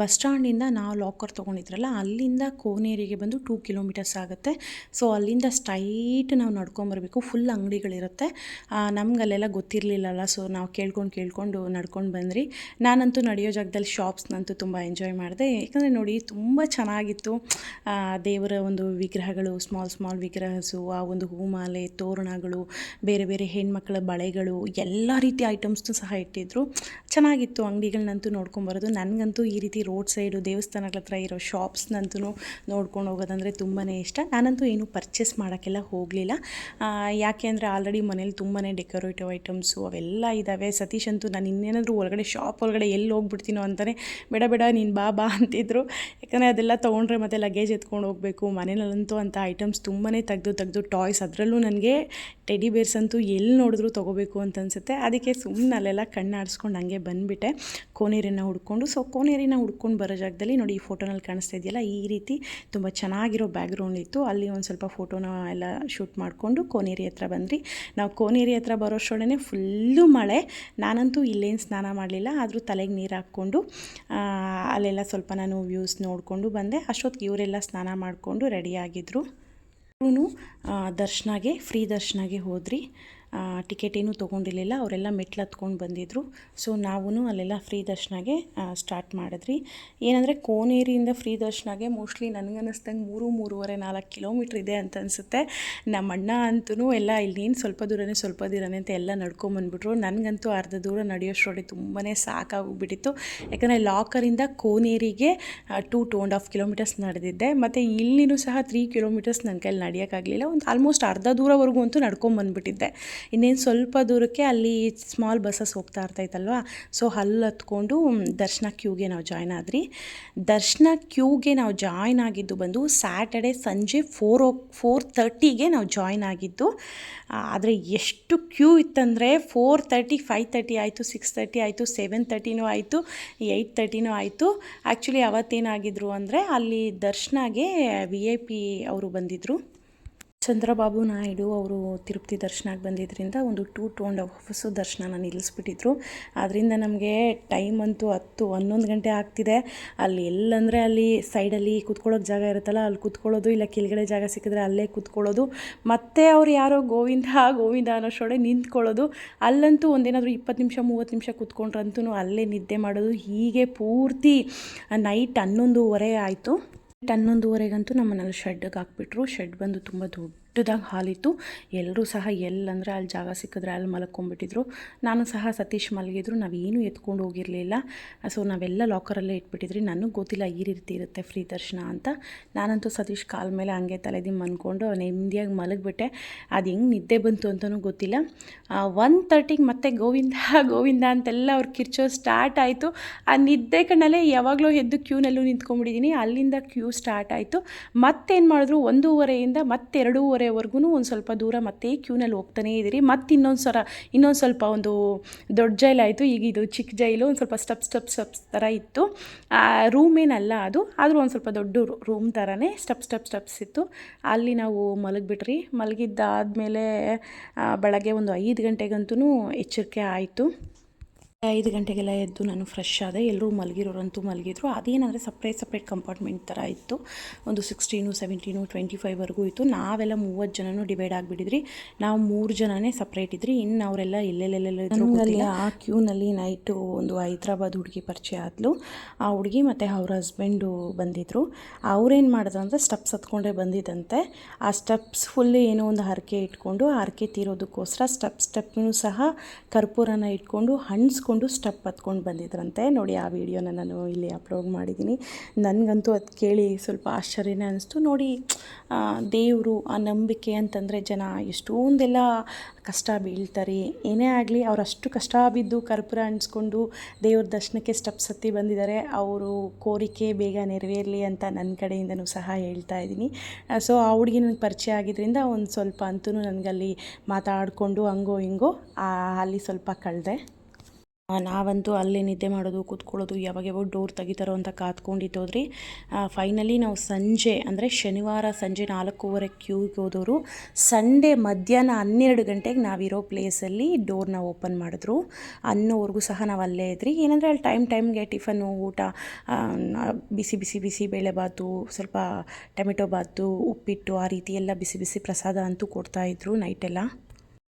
ಬಸ್ ಸ್ಟ್ಯಾಂಡಿಂದ ನಾವು ಲಾಕರ್ ತೊಗೊಂಡಿದ್ರಲ್ಲ, ಅಲ್ಲಿಂದ ಕೋನೇರಿಗೆ ಬಂದು ಟೂ ಕಿಲೋಮೀಟರ್ಸ್ ಆಗುತ್ತೆ. ಸೊ, ಅಲ್ಲಿಂದ ಸ್ಟ್ರೈಟ್ ನಾವು ನಡ್ಕೊಂಬರ್ಬೇಕು ಫುಲ್ ಅಂಗಡಿಗಳಿರುತ್ತೆ. ನಮ್ಗೆ ಅಲ್ಲೆಲ್ಲ ಗೊತ್ತಿರಲಿಲ್ಲಲ್ಲ, ಸೊ ನಾವು ಕೇಳ್ಕೊಂಡು ಕೇಳ್ಕೊಂಡು ನಡ್ಕೊಂಡು ಬಂದ್ರಿ. ನಾನಂತೂ ನಡೆಯೋ ಜಾಗದಲ್ಲಿ ಶಾಪ್ಸ್ನಂತೂ ತುಂಬ ಎಂಜಾಯ್ ಮಾಡಿದೆ. ಯಾಕಂದರೆ ನೋಡಿ, ತುಂಬ ಚೆನ್ನಾಗಿತ್ತು. ದೇವರ ಒಂದು ವಿಗ್ರಹಗಳು ಸ್ಮಾಲ್ ಸ್ಮಾಲ್ ವಿಗ್ರಹಸು, ಆ ಒಂದು ಹೂಮಾಲೆ, ತೋರಣಗಳು, ಬೇರೆ ಬೇರೆ ಹೆಣ್ಮಕ್ಳ ಬಳೆಗಳು ಎಲ್ಲ ರೀತಿ ಐಟಮ್ಸ್ನೂ ಸಹ ಇಟ್ಟಿದ್ರು. ಚೆನ್ನಾಗಿತ್ತು ಅಂಗಡಿಗಳನ್ನಂತೂ ನೋಡ್ಕೊಂಬರೋದು ನನಗಂತೂ ಈ ರೀತಿ ರೋಡ್ ಸೈಡು ದೇವಸ್ಥಾನಗಳ ಹತ್ರ ಇರೋ ಶಾಪ್ಸ್ನಂತೂ ನೋಡ್ಕೊಂಡು ಹೋಗೋದಂದರೆ ತುಂಬಾ ಇಷ್ಟ. ನಾನಂತೂ ಏನು ಪರ್ಚೇಸ್ ಮಾಡೋಕ್ಕೆಲ್ಲ ಹೋಗಲಿಲ್ಲ. ಯಾಕೆ ಅಂದರೆ ಆಲ್ರೆಡಿ ಮನೇಲಿ ತುಂಬಾ ಡೆಕೋರೇಟಿವ್ ಐಟಮ್ಸು ಅವೆಲ್ಲ ಇದ್ದಾವೆ ಸತೀಶ್ ಅಂತೂ ನಾನು ಇನ್ನೇನಾದರೂ ಹೊರಗಡೆ ಶಾಪ್ ಒಳಗಡೆ ಎಲ್ಲಿ ಹೋಗ್ಬಿಡ್ತೀನೋ ಅಂತಲೇ ಬೇಡ ಬೇಡ, ನೀನು ಬಾ ಬಾ ಅಂತಿದ್ರು. ಯಾಕಂದರೆ ಅದೆಲ್ಲ ತೊಗೊಂಡ್ರೆ ಮತ್ತೆ ಲಗೇಜ್ ಎತ್ಕೊಂಡು ಹೋಗಬೇಕು. ಮನೇಲಂತೂ ಅಂಥ ಐಟಮ್ಸ್ ತುಂಬಾ ತೆಗೆದು ತೆಗೆದು ಟಾಯ್ಸ್ ಅದರಲ್ಲೂ ನನಗೆ ಟೆಡಿ ಬೇರ್ಸ್ ಅಂತೂ ಎಲ್ಲಿ ನೋಡಿದ್ರು ತೊಗೋಬೇಕು ಅಂತ ಅನಿಸುತ್ತೆ. ಅದಕ್ಕೆ ಸುಮ್ಮನೆ ಅಲ್ಲೆಲ್ಲ ಕಣ್ಣು ಆಡಿಸ್ಕೊಂಡು ಹಂಗೆ ಬಂದುಬಿಟ್ಟೆ. ಕೋನೇರಿನ ಹುಡ್ಕೊಂಡು. ಸೊ ಕೋನೇರಿನ ಹುಡ್ಕೊಂಡು ಬರೋ ಜಾಗದಲ್ಲಿ ನೋಡಿ ಈ ಫೋಟೋನಲ್ಲಿ ಕಾಣಿಸ್ತಾ ಇದೆಯಲ್ಲ, ಈ ರೀತಿ ತುಂಬ ಚೆನ್ನಾಗಿರೋ ಬ್ಯಾಕ್ಗ್ರೌಂಡ್ ಇತ್ತು. ಅಲ್ಲಿ ಒಂದು ಸ್ವಲ್ಪ ಫೋಟೋನ ಎಲ್ಲ ಶೂಟ್ ಮಾಡಿಕೊಂಡು ಕೋನೇರಿ ಹತ್ರ ಬಂದ್ರಿ. ನಾವು ಕೋನೇರಿ ಹತ್ರ ಬರೋಷ್ಟೊಡನೆ ಫುಲ್ಲು ಮಳೆ. ನಾನಂತೂ ಇಲ್ಲೇನು ಸ್ನಾನ ಮಾಡಲಿಲ್ಲ, ಆದರೂ ತಲೆಗೆ ನೀರು ಹಾಕ್ಕೊಂಡು ಅಲ್ಲೆಲ್ಲ ಸ್ವಲ್ಪ ನಾನು ವ್ಯೂಸ್ ನೋಡಿಕೊಂಡು ಬಂದೆ. ಅಷ್ಟೊತ್ತಿಗೆ ಇವರೆಲ್ಲ ಸ್ನಾನ ಮಾಡಿಕೊಂಡು ರೆಡಿಯಾಗಿದ್ದರು ಇವನು ದರ್ಶನಾಗೆ ಫ್ರೀ ದರ್ಶನಾಗೆ ಹೋದ್ರಿ. ಟಿಕೆಟ್ ಏನೂ ತೊಗೊಂಡಿರಲಿಲ್ಲ. ಅವರೆಲ್ಲ ಮೆಟ್ಲು ಹತ್ಕೊಂಡು ಬಂದಿದ್ದರು ಸೊ ನಾವು ಅಲ್ಲೆಲ್ಲ ಫ್ರೀ ದರ್ಶನಗೆ ಸ್ಟಾರ್ಟ್ ಮಾಡಿದ್ರಿ ಏನಂದರೆ, ಕೋನೇರಿಯಿಂದ ಫ್ರೀ ದರ್ಶನಾಗೆ ಮೋಸ್ಟ್ಲಿ ನನಗನ್ನಿಸ್ದಂಗೆ ಮೂರು, ಮೂರುವರೆ, ನಾಲ್ಕು ಕಿಲೋಮೀಟ್ರ್ ಇದೆ ಅಂತ ಅನಿಸುತ್ತೆ. ನಮ್ಮ ಅಣ್ಣ ಅಂತೂ ಎಲ್ಲ ಇಲ್ಲೇನು ಸ್ವಲ್ಪ ದೂರನೇ ಸ್ವಲ್ಪ ದೂರನೇ ಅಂತ ಎಲ್ಲ ನಡ್ಕೊಂಬಂದ್ಬಿಟ್ರು ನನಗಂತೂ ಅರ್ಧ ದೂರ ನಡೆಯೋಷ್ಟ್ರೊಡೆ ತುಂಬಾ ಸಾಕಾಗೋಗ್ಬಿಟ್ಟಿತ್ತು ಯಾಕಂದರೆ ಲಾಕರಿಂದ ಕೋನೇರಿಗೆ two two and half kilometres ನಡೆದಿದ್ದೆ. ಮತ್ತು ಇಲ್ಲಿನೂ ಸಹ ತ್ರೀ ಕಿಲೋಮೀಟರ್ಸ್ ನನ್ನ ಕೈಲಿ ನಡೆಯೋಕ್ಕಾಗಲಿಲ್ಲ. ಒಂದು ಆಲ್ಮೋಸ್ಟ್ ಅರ್ಧ ದೂರವರೆಗೂ ಅಂತೂ ನಡ್ಕೊಂಬಂದ್ಬಿಟ್ಟಿದ್ದೆ ಇನ್ನೇನು ಸ್ವಲ್ಪ ದೂರಕ್ಕೆ ಅಲ್ಲಿ ಸ್ಮಾಲ್ ಬಸ್ಸಸ್ ಹೋಗ್ತಾ ಇರ್ತೈತಲ್ವ? ಸೊ ಅಲ್ಲಿ ಹತ್ಕೊಂಡು ದರ್ಶನ ಕ್ಯೂಗೆ ನಾವು ಜಾಯ್ನ್ ಆದ್ರಿ. ದರ್ಶನ ಕ್ಯೂಗೆ ನಾವು ಜಾಯ್ನ್ ಆಗಿದ್ದು ಬಂದು ಸ್ಯಾಟರ್ಡೆ ಸಂಜೆ ಫೋರ್ ಓ ಫೋರ್ ತರ್ಟಿಗೆ ನಾವು ಜಾಯ್ನ್ ಆಗಿದ್ದು ಆದರೆ ಎಷ್ಟು ಕ್ಯೂ ಇತ್ತಂದರೆ ಫೋರ್ ತರ್ಟಿ ಫೈವ್ ತರ್ಟಿ ಆಯಿತು ಸಿಕ್ಸ್ ತರ್ಟಿ ಆಯಿತು ಸೆವೆನ್ ತರ್ಟಿನೂ ಆಯಿತು ಏಯ್ಟ್ ತರ್ಟಿನೂ ಆಯಿತು. ಆ್ಯಕ್ಚುಲಿ ಅವತ್ತೇನಾಗಿದ್ರು ಅಂದರೆ ಅಲ್ಲಿ ದರ್ಶನಾಗೆ ವಿ ಐ ಪಿ ಅವರು ಬಂದಿದ್ದರು ಚಂದ್ರಬಾಬು ನಾಯ್ಡು ಅವರು ತಿರುಪತಿ ದರ್ಶನಕ್ಕೆ ಬಂದಿದ್ದರಿಂದ ಒಂದು ಟೂ ಟು ಆ್ಯಂಡ್ ಹಾಫ್ ದರ್ಶನನ ನಿಲ್ಲಿಸ್ಬಿಟ್ಟಿದ್ರು. ಅದರಿಂದ ನಮಗೆ ಟೈಮ್ ಅಂತೂ ಹತ್ತು, ಹನ್ನೊಂದು ಗಂಟೆ ಆಗ್ತಿದೆ. ಅಲ್ಲಿ ಎಲ್ಲಂದರೆ ಅಲ್ಲಿ ಸೈಡಲ್ಲಿ ಕೂತ್ಕೊಳ್ಳೋಕೆ ಜಾಗ ಇರುತ್ತಲ್ಲ, ಅಲ್ಲಿ ಕೂತ್ಕೊಳ್ಳೋದು, ಇಲ್ಲ ಕೆಳಗಡೆ ಜಾಗ ಸಿಕ್ಕಿದ್ರೆ ಅಲ್ಲೇ ಕೂತ್ಕೊಳ್ಳೋದು. ಮತ್ತೆ ಅವ್ರು ಯಾರೋ ಗೋವಿಂದ ಗೋವಿಂದ ಅನ್ನೋಷ್ಟೊಡೆ ನಿಂತ್ಕೊಳ್ಳೋದು. ಅಲ್ಲಂತೂ ಒಂದೇನಾದರೂ ಇಪ್ಪತ್ತು ನಿಮಿಷ, ಮೂವತ್ತು ನಿಮಿಷ ಕೂತ್ಕೊಂಡ್ರಂತೂ ಅಲ್ಲೇ ನಿದ್ದೆ ಮಾಡೋದು. ಹೀಗೆ ಪೂರ್ತಿ ನೈಟ್ ಹನ್ನೊಂದುವರೆ ಆಯಿತು. ಹನ್ನೊಂದುವರೆಗಂತೂ ನಮ್ಮನ್ನೆಲ್ಲ ಶೆಡ್ಗೆ ಹಾಕ್ಬಿಟ್ರು. ಶೆಡ್ ಬಂದು ತುಂಬ ದೊಡ್ಡದಾಗಿ ಹಾಲಿತ್ತು. ಎಲ್ಲರೂ ಸಹ ಎಲ್ಲಂದರೆ ಅಲ್ಲಿ ಜಾಗ ಸಿಕ್ಕಿದ್ರೆ ಅಲ್ಲಿ ಮಲ್ಕೊಂಡ್ಬಿಟ್ಟಿದ್ರು ನಾನು ಸಹ ಸತೀಶ್ ಮಲಗಿದ್ರು. ನಾವೇನು ಎತ್ಕೊಂಡು ಹೋಗಿರಲಿಲ್ಲ. ಸೊ, ನಾವೆಲ್ಲ ಲಾಕರಲ್ಲೇ ಇಟ್ಬಿಟ್ಟಿದ್ರಿ. ನನಗೆ ಗೊತ್ತಿಲ್ಲ ಈ ರೀತಿ ಇರುತ್ತೆ ಫ್ರೀ ದರ್ಶನ ಅಂತ. ನಾನಂತೂ ಸತೀಶ್ ಕಾಲ ಮೇಲೆ ಹಂಗೆ ತಲೆದಿಮ್ ಅಂದ್ಕೊಂಡು ನೆಮ್ಮದಿಯಾಗಿ ಮಲಗಿಬಿಟ್ಟೆ. ಅದು ಹೆಂಗೆ ನಿದ್ದೆ ಬಂತು ಅಂತಲೂ ಗೊತ್ತಿಲ್ಲ. ಒನ್ ತರ್ಟಿಗೆ ಮತ್ತೆ ಗೋವಿಂದ ಗೋವಿಂದ ಅಂತೆಲ್ಲ ಅವ್ರು ಕಿರ್ಚೋ ಸ್ಟಾರ್ಟ್ ಆಯಿತು. ಆ ನಿದ್ದೆ ಕಣ್ಣಲ್ಲೇ ಯಾವಾಗಲೂ ಎದ್ದು ಕ್ಯೂನಲ್ಲೂ ನಿಂತ್ಕೊಂಡ್ಬಿಟ್ಟಿದ್ದೀನಿ ಅಲ್ಲಿಂದ ಕ್ಯೂ ಸ್ಟಾರ್ಟ್ ಆಯಿತು. ಮತ್ತೇನು ಮಾಡಿದ್ರು? ಒಂದೂವರೆಯಿಂದ ಮತ್ತೆ ಎರಡೂವರೆ ಗಂಟೆವರೆಗೂ ಒಂದು ಸ್ವಲ್ಪ ದೂರ ಮತ್ತೆ ಕ್ಯೂನಲ್ಲಿ ಹೋಗ್ತಾನೇ ಇದ್ದೀರಿ. ಮತ್ತೆ ಇನ್ನೊಂದು ಸರ, ಇನ್ನೊಂದು ಸ್ವಲ್ಪ ಒಂದು ದೊಡ್ಡ ಜೈಲ್ ಆಯಿತು. ಈಗ ಇದು ಚಿಕ್ಕ ಜೈಲು ಒಂದು ಸ್ವಲ್ಪ ಸ್ಟಪ್ ಸ್ಟಪ್ ಸ್ಟಪ್ಸ್ ಥರ ಇತ್ತು. ರೂಮ್ ಏನಲ್ಲ ಅದು, ಆದರೂ ಒಂದು ಸ್ವಲ್ಪ ದೊಡ್ಡ ರೂಮ್ ಥರನೇ ಸ್ಟಪ್ ಸ್ಟಪ್ ಸ್ಟಪ್ಸ್ ಇತ್ತು. ಅಲ್ಲಿ ನಾವು ಮಲಗಿಬಿಟ್ರಿ. ಮಲಗಿದ್ದಾದಮೇಲೆ ಬೆಳಗ್ಗೆ ಒಂದು ಐದು ಗಂಟೆಗಂತೂ ಎಚ್ಚರಿಕೆ ಆಯಿತು. ಐದು ಗಂಟೆಗೆಲ್ಲ ಎದ್ದು ನಾನು ಫ್ರೆಶ್ ಆದೆ. ಎಲ್ಲರೂ ಮಲಗಿರೋರಂತೂ ಮಲಗಿದ್ರು. ಅದೇನಂದರೆ ಸಪ್ರೇಟ್ ಸಪ್ರೇಟ್ ಕಂಪಾರ್ಟ್ಮೆಂಟ್ ಥರ ಇತ್ತು. ಒಂದು ಸಿಕ್ಸ್ಟೀನು ಸೆವೆಂಟೀನು ಟ್ವೆಂಟಿ ಫೈವ್ವರೆಗೂ ಇತ್ತು. ನಾವೆಲ್ಲ ಮೂವತ್ತು ಜನನೂ ಡಿವೈಡ್ ಆಗಿಬಿಟ್ಟಿದ್ರಿ. ನಾವು ಮೂರು ಜನನೇ ಸಪ್ರೇಟ್ ಇದ್ರಿ. ಇನ್ನು ಅವರೆಲ್ಲ ಎಲ್ಲೆಲ್ಲೆಲ್ಲೆಲ್ಲ ಆ ಕ್ಯೂನಲ್ಲಿ ನೈಟು ಒಂದು ಹೈದ್ರಾಬಾದ್ ಹುಡುಗಿ ಪರಿಚಯ ಆದ್ಲು. ಆ ಹುಡುಗಿ ಮತ್ತು ಅವ್ರ ಹಸ್ಬೆಂಡು ಬಂದಿದ್ದರು ಅವ್ರೇನು ಮಾಡಿದ್ರು ಅಂದರೆ ಸ್ಟೆಪ್ಸ್ ಹತ್ಕೊಂಡೇ ಬಂದಿದ್ದಂತೆ. ಆ ಸ್ಟೆಪ್ಸ್ ಫುಲ್ ಏನೋ ಒಂದು ಹರಕೆ ಇಟ್ಕೊಂಡು, ಹರಕೆ ತೀರೋದಕ್ಕೋಸ್ಕರ ಸ್ಟೆಪ್ ಸ್ಟೆಪ್ನೂ ಸಹ ಕರ್ಪೂರನ ಇಟ್ಕೊಂಡು ಹಣ್ಸ್ಕೊಂಡು ಸ್ಟೆಪ್ ಹತ್ಕೊಂಡು ಬಂದಿದ್ರಂತೆ. ನೋಡಿ ಆ ವಿಡಿಯೋನ ನಾನು ಇಲ್ಲಿ ಅಪ್ಲೋಡ್ ಮಾಡಿದ್ದೀನಿ. ನನಗಂತೂ ಅದು ಕೇಳಿ ಸ್ವಲ್ಪ ಆಶ್ಚರ್ಯನೇ ಅನಿಸ್ತು. ನೋಡಿ ದೇವರು, ಆ ನಂಬಿಕೆ ಅಂತಂದರೆ ಜನ ಎಷ್ಟೊಂದೆಲ್ಲ ಕಷ್ಟ ಬೀಳ್ತಾರೆ. ಏನೇ ಆಗಲಿ ಅವ್ರು ಅಷ್ಟು ಕಷ್ಟ ಬಿದ್ದು ಕರ್ಪೂರ ಅಂಟಿಸ್ಕೊಂಡು ದೇವ್ರ ದರ್ಶನಕ್ಕೆ ಸ್ಟೆಪ್ಸ್ ಹತ್ತಿ ಬಂದಿದ್ದಾರೆ ಅವರು ಕೋರಿಕೆ ಬೇಗ ನೆರವೇರಲಿ ಅಂತ ನನ್ನ ಕಡೆಯಿಂದನೂ ಸಹ ಹೇಳ್ತಾ ಇದ್ದೀನಿ. ಸೊ ಆ ಹುಡುಗಿ ನನಗೆ ಪರಿಚಯ ಆಗಿದ್ದರಿಂದ ಒಂದು ಸ್ವಲ್ಪ ಅಂತೂ ನನಗಲ್ಲಿ ಮಾತಾಡಿಕೊಂಡು ಹಂಗೋ ಹಿಂಗೋ ಅಲ್ಲಿ ಸ್ವಲ್ಪ ಕಳೆದೆ. ನಾವಂತೂ ಅಲ್ಲೇ ನಿದ್ದೆ ಮಾಡೋದು, ಕೂತ್ಕೊಳ್ಳೋದು, ಯಾವಾಗ ಯಾವಾಗ ಡೋರ್ ತೆಗಿತಾರೋ ಅಂತ ಕಾತ್ಕೊಂಡಿದ್ದೋದ್ರಿ ಫೈನಲಿ ನಾವು ಸಂಜೆ, ಅಂದರೆ ಶನಿವಾರ ಸಂಜೆ ನಾಲ್ಕೂವರೆ ಕ್ಯೂಗೆ ಹೋದವರು ಸಂಡೇ ಮಧ್ಯಾಹ್ನ ಹನ್ನೆರಡು ಗಂಟೆಗೆ ನಾವಿರೋ ಪ್ಲೇಸಲ್ಲಿ ಡೋರ್ನ ಓಪನ್ ಮಾಡಿದ್ರು. ಅನ್ನೋವರೆಗೂ ಸಹ ನಾವು ಅಲ್ಲೇ ಇದ್ರಿ. ಏನಂದರೆ ಅಲ್ಲಿ ಟೈಮ್ ಟೈಮ್ಗೆ ಟಿಫನ್ನು ಊಟ ಬಿಸಿ ಬಿಸಿ ಬಿಸಿ ಬೇಳೆಬಾತು ಸ್ವಲ್ಪ ಟೊಮೆಟೊ ಬಾತು, ಉಪ್ಪಿಟ್ಟು, ಆ ರೀತಿ ಎಲ್ಲ ಬಿಸಿ ಬಿಸಿ ಪ್ರಸಾದ ಅಂತೂ ಕೊಡ್ತಾಯಿದ್ರು ನೈಟೆಲ್ಲ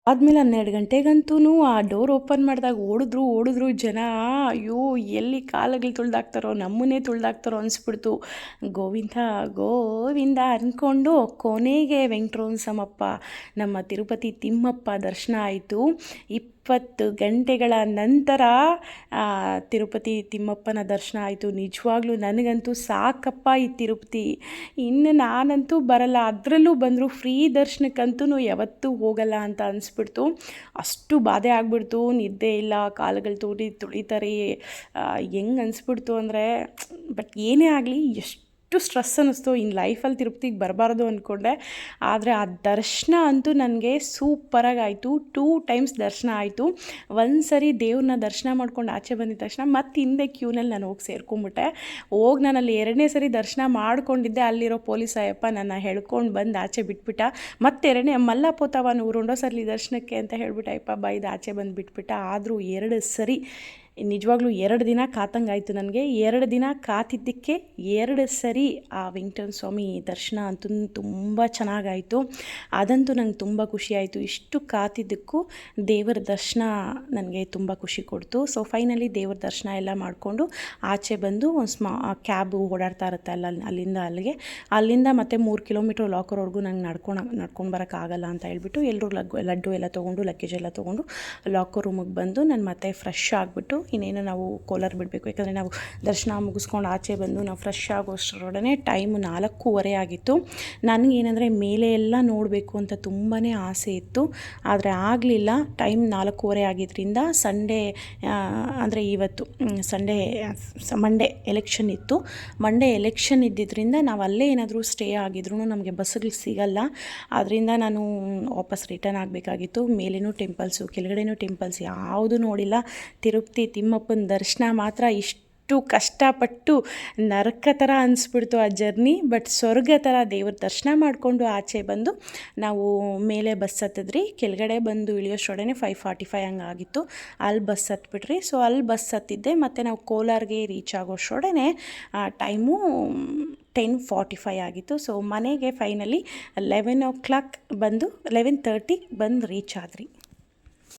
ಆದಮೇಲೆ ಹನ್ನೆರಡು ಗಂಟೆಗಂತೂ ಆ ಡೋರ್ ಓಪನ್ ಮಾಡಿದಾಗ ಓಡಿದ್ರು ಓಡಿದ್ರು ಜನ, ಅಯ್ಯೋ, ಎಲ್ಲಿ ಕಾಲಗಳು ತುಳ್ದಾಕ್ತಾರೋ ನಮ್ಮನ್ನೇ ತುಳ್ದಾಕ್ತಾರೋ ಅನಿಸ್ಬಿಡ್ತು. ಗೋವಿಂದ ಗೋವಿಂದ ಅಂದ್ಕೊಂಡು ಕೊನೆಗೆ ವೆಂಕಟರಮಣಪ್ಪ ನಮ್ಮ ತಿರುಪತಿ ತಿಮ್ಮಪ್ಪ ದರ್ಶನ ಆಯಿತು. ಇಪ್ಪತ್ತು ಗಂಟೆಗಳ ನಂತರ ತಿರುಪತಿ ತಿಮ್ಮಪ್ಪನ ದರ್ಶನ ಆಯಿತು. ನಿಜವಾಗ್ಲೂ ನನಗಂತೂ ಸಾಕಪ್ಪ ಈ ತಿರುಪತಿ. ಇನ್ನು ನಾನಂತೂ ಬರಲ್ಲ. ಅದರಲ್ಲೂ ಬಂದರು ಫ್ರೀ ದರ್ಶನಕ್ಕಂತೂ ಯಾವತ್ತೂ ಹೋಗಲ್ಲ ಅಂತ ಅನಿಸ್ಬಿಡ್ತು. ಅಷ್ಟು ಬಾಧೆ ಆಗಿಬಿಡ್ತು. ನಿದ್ದೆ ಇಲ್ಲ, ಕಾಲುಗಳು ತುಳಿ, ತುಳಿತಾರೆ. ಹೆಂಗೆ ಅನಿಸ್ಬಿಡ್ತು ಅಂದರೆ, ಬಟ್ ಏನೇ ಆಗಲಿ, ಎಷ್ಟು ಎಷ್ಟು ಸ್ಟ್ರೆಸ್ ಅನ್ನಿಸ್ತು. ಇನ್ನು ಲೈಫಲ್ಲಿ ತಿರುಪತಿಗೆ ಬರಬಾರ್ದು ಅಂದ್ಕೊಂಡೆ ಆದರೆ ಆ ದರ್ಶನ ಅಂತೂ ನನಗೆ ಸೂಪರಾಗಾಯಿತು. ಟೂ ಟೈಮ್ಸ್ ದರ್ಶನ ಆಯಿತು. ಒಂದು ಸರಿ ದೇವ್ರನ್ನ ದರ್ಶನ ಮಾಡ್ಕೊಂಡು ಆಚೆ ಬಂದಿದ ತಕ್ಷಣ ಮತ್ತೆ ಹಿಂದೆ ಕ್ಯೂನಲ್ಲಿ ನಾನು ಹೋಗಿ ಸೇರ್ಕೊಂಬಿಟ್ಟೆ. ಹೋಗಿ ನಾನು ಅಲ್ಲಿ ಎರಡನೇ ಸರಿ ದರ್ಶನ ಮಾಡ್ಕೊಂಡಿದ್ದೆ. ಅಲ್ಲಿರೋ ಪೊಲೀಸ್ ಅಯ್ಯಪ್ಪ ನನ್ನ ಹೇಳ್ಕೊಂಡು ಬಂದು ಆಚೆ ಬಿಟ್ಬಿಟ್ಟ. ಮತ್ತೆ ಎರಡನೇ ಮಲ್ಲಪ್ಪೋತವ ನೂರು ronಡೋ ಸರ್ಲಿ ದರ್ಶನಕ್ಕೆ ಅಂತ ಹೇಳ್ಬಿಟ್ಟು. ಅಯ್ಯಪ್ಪ ಬೈದು ಆಚೆ ಬಂದು ಬಿಟ್ಬಿಟ್ಟ. ಆದರೂ ಎರಡು ಸರಿ ನಿಜವಾಗ್ಲೂ ಎರಡು ದಿನ ಕಾತಂಗಾಯಿತು ನನಗೆ. ಎರಡು ದಿನ ಕಾತಿದ್ದಕ್ಕೆ ಎರಡು ಸರಿ ಆ ವೆಂಕಟೇಶ್ವರ ಸ್ವಾಮಿ ದರ್ಶನ ಅಂತೂ ತುಂಬ ಚೆನ್ನಾಗಾಯಿತು. ಅದಂತೂ ನಂಗೆ ತುಂಬ ಖುಷಿಯಾಯಿತು. ಇಷ್ಟು ಕಾತಿದ್ದಕ್ಕೂ ದೇವರ ದರ್ಶನ ನನಗೆ ತುಂಬ ಖುಷಿ ಕೊಡ್ತು. ಸೊ ಫೈನಲಿ ದೇವರ ದರ್ಶನ ಎಲ್ಲ ಮಾಡಿಕೊಂಡು ಆಚೆ ಬಂದು ಒಂದು ಸ್ಮಾ ಕ್ಯಾಬು ಓಡಾಡ್ತಾ ಇರುತ್ತೆ ಅಲ್ಲ ಅಲ್ಲಿಂದ ಅಲ್ಲಿಗೆ. ಅಲ್ಲಿಂದ ಮತ್ತೆ ಮೂರು ಕಿಲೋಮೀಟ್ರ್ ಲಾಕರ್ವರೆಗೂ ನಂಗೆ ನಡ್ಕೊಂಡು ನಡ್ಕೊಂಡು ಬರೋಕ್ಕಾಗಲ್ಲ ಅಂತ ಹೇಳ್ಬಿಟ್ಟು ಎಲ್ಲರೂ ಲಗ್, ಲಡ್ಡು ಎಲ್ಲ ತೊಗೊಂಡು ಲಗೇಜ್ ಎಲ್ಲ ತೊಗೊಂಡು ಲಾಕರ್ ರೂಮಿಗೆ ಬಂದು ನಾನು ಮತ್ತೆ ಫ್ರೆಶ್ ಆಗಿಬಿಟ್ಟು ಇನ್ನೇನು ನಾವು ಕೋಲಾರ ಬಿಡಬೇಕು. ಯಾಕಂದರೆ ನಾವು ದರ್ಶನ ಮುಗಿಸ್ಕೊಂಡು ಆಚೆ ಬಂದು ನಾವು ಫ್ರೆಶ್ ಆಗೋಷ್ಟರೊಡನೆ ಟೈಮು ನಾಲ್ಕೂವರೆ ಆಗಿತ್ತು. ನನಗೇನೆಂದರೆ ಮೇಲೆ ಎಲ್ಲ ನೋಡಬೇಕು ಅಂತ ತುಂಬಾ ಆಸೆ ಇತ್ತು. ಆದರೆ ಆಗಲಿಲ್ಲ. ಟೈಮ್ ನಾಲ್ಕೂವರೆ ಆಗಿದ್ದರಿಂದ ಸಂಡೇ ಅಂದರೆ ಇವತ್ತು ಸಂಡೇ ಮಂಡೇ ಎಲೆಕ್ಷನ್ ಇತ್ತು. ಮಂಡೇ ಎಲೆಕ್ಷನ್ ಇದ್ದಿದ್ದರಿಂದ ನಾವು ಅಲ್ಲೇ ಏನಾದರೂ ಸ್ಟೇ ಆಗಿದ್ರು ನಮಗೆ ಬಸ್ಸುಗಳು ಸಿಗಲ್ಲ. ಆದ್ದರಿಂದ ನಾನು ವಾಪಸ್ ರಿಟರ್ನ್ ಆಗಬೇಕಾಗಿತ್ತು. ಮೇಲೇನೂ ಟೆಂಪಲ್ಸು ಕೆಳಗಡೆನೂ ಟೆಂಪಲ್ಸ್ ಯಾವುದು ನೋಡಿಲ್ಲ. ತಿರುಪತಿ ತಿಮ್ಮಪ್ಪನ ದರ್ಶನ ಮಾತ್ರ ಇಷ್ಟು ಕಷ್ಟಪಟ್ಟು ನರಕ ಥರ ಅನಿಸ್ಬಿಡ್ತು ಆ ಜರ್ನಿ, ಬಟ್ ಸ್ವರ್ಗ ಥರ ದೇವ್ರ ದರ್ಶನ ಮಾಡಿಕೊಂಡು ಆಚೆ ಬಂದು ನಾವು ಮೇಲೆ ಬಸ್ ಹತ್ತಿದ್ರಿ. ಕೆಳಗಡೆ ಬಂದು ಇಳಿಯೋಷ್ಟೊಡನೆ ಫೈವ್ ಫಾರ್ಟಿ ಫೈವ್ ಹಂಗಾಗಿತ್ತು ಅಲ್ಲಿ ಬಸ್ ಹತ್ಬಿಟ್ರಿ. ಸೊ ಅಲ್ಲಿ ಬಸ್ ಹತ್ತಿದ್ದೆ. ಮತ್ತು ನಾವು ಕೋಲಾರ್ಗೆ ರೀಚ್ ಆಗೋಷ್ಟೊಡನೆ ಟೈಮು ಟೆನ್ ಫಾರ್ಟಿ ಫೈ ಆಗಿತ್ತು. ಸೊ ಮನೆಗೆ ಫೈನಲಿ ಲೆವೆನ್ ಓ ಕ್ಲಾಕ್ ಬಂದು ಲೆವೆನ್ ತರ್ಟಿ ಬಂದು ರೀಚ್ ಆದ್ರಿ.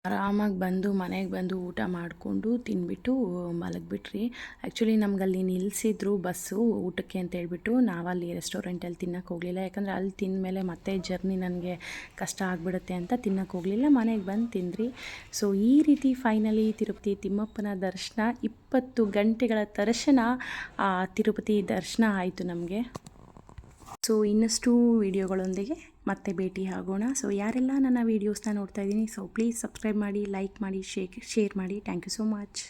ಆರಾಮಾಗಿ ಬಂದು ಮನೆಗೆ ಬಂದು ಊಟ ಮಾಡಿಕೊಂಡು ತಿಂದ್ಬಿಟ್ಟು ಮಲಗಿಬಿಟ್ರಿ. ಆ್ಯಕ್ಚುಲಿ ನಮ್ಗಲ್ಲಿ ನಿಲ್ಲಿಸಿದ್ರು ಬಸ್ಸು ಊಟಕ್ಕೆ ಅಂತ ಹೇಳ್ಬಿಟ್ಟು ನಾವಲ್ಲಿ ರೆಸ್ಟೋರೆಂಟಲ್ಲಿ ತಿನ್ನಕ್ಕೆ ಹೋಗಲಿಲ್ಲ. ಯಾಕಂದರೆ ಅಲ್ಲಿ ತಿಂದಮೇಲೆ ಮತ್ತೆ ಜರ್ನಿ ನನಗೆ ಕಷ್ಟ ಆಗಿಬಿಡುತ್ತೆ ಅಂತ ತಿನ್ನಕ್ಕೆ ಹೋಗಲಿಲ್ಲ. ಮನೆಗೆ ಬಂದು ತಿಂದ್ರಿ. ಸೊ ಈ ರೀತಿ ಫೈನಲಿ ತಿರುಪತಿ ತಿಮ್ಮಪ್ಪನ ದರ್ಶನ, ಇಪ್ಪತ್ತು ಗಂಟೆಗಳ ದರ್ಶನ ತಿರುಪತಿ ದರ್ಶನ ಆಯಿತು ನಮಗೆ. ಸೊ ಇನ್ನಷ್ಟು ವೀಡಿಯೋಗಳೊಂದಿಗೆ ಮತ್ತೆ ಭೇಟಿ ಆಗೋಣ. ಸೊ ಯಾರೆಲ್ಲ ನನ್ನ ವೀಡಿಯೋಸ್ನ ನೋಡ್ತಾ ಇದ್ದೀನಿ ಸೊ ಪ್ಲೀಸ್ ಸಬ್ಸ್ಕ್ರೈಬ್ ಮಾಡಿ ಲೈಕ್ ಮಾಡಿ ಶೇಕ್ ಶೇರ್ ಮಾಡಿ. Thank you so much